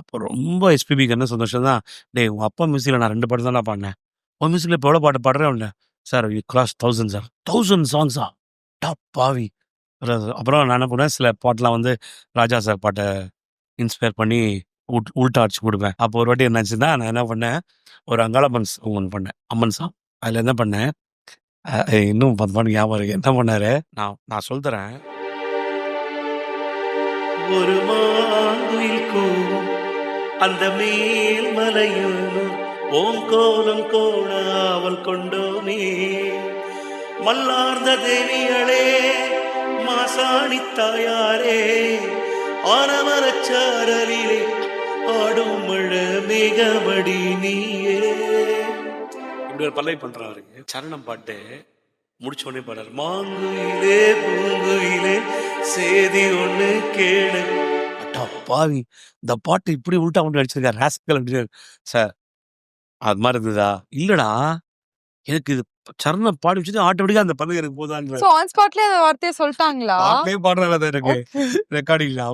அப்போ ரொம்ப எஸ்பிபிக்கு என்ன சந்தோஷம் தான் டேய் உன் அப்பா மியூசிக்கில் நான் ரெண்டு பாட்டு தான் பாடினேன். உன் மியூசிக்கில் இப்போ எவ்வளோ பாட்டு பாடுறேன் அவன் sir you cross thousand sir thousand சாங்ஸா top பாவி. அப்புறம் நான் என்ன பண்ணுவேன் சில பாட்டெலாம் வந்து ராஜா சார் பாட்டை இன்ஸ்பயர் பண்ணி உட் உள்டா அடிச்சு கொடுப்பேன். அப்போ ஒரு வாட்டி என்னாச்சுன்னா நான் என்ன பண்ணேன் ஒரு அங்காளம்மன் ஒன்று பண்ணேன். அம்மன் சாங் அதில் என்ன பண்ணேன் இன்னும் பத்து பாட்டு ஞாபகம் இருக்கு. என்ன பண்ணாரு? நான் நான் சொல்லுறேன் ஒரு மாங்குயில் அந்த மேல் மலையில் ஓங்கோலம் கோணாவல் கொண்டோமே மல்லார்ந்த தேவிகளே மாசாணி தாயாரே ஆனமரச்சாரலிலே ஆடும் மழ மேகமடி நீயே. இப்படி ஒரு பல்லவி பண்றாரு. சரணம் பாட்டு முடிச்ச உடனே பாடுறாரு. மாங்குயிலே பூங்குயிலே சேதி ஒண்ணு கேளு. பாவி இந்த பாட்டு இப்படி உள்டா கொண்டு அடிச்சிருக்காரு. ராஸ்கல் அப்படின்னு சார். அது மாதிரி இருந்ததா? இல்லடா. எனக்கு இது சரணம் பாடி வச்சுட்டு ஆட்டோமேட்டிக்கா அந்த பல்லவி எனக்கு போதான்ற ஆன் ஸ்பாட்லயே அந்த வார்த்தையை சொல்லிட்டாங்களா? அது எனக்கு. ரெக்கார்டிங்ல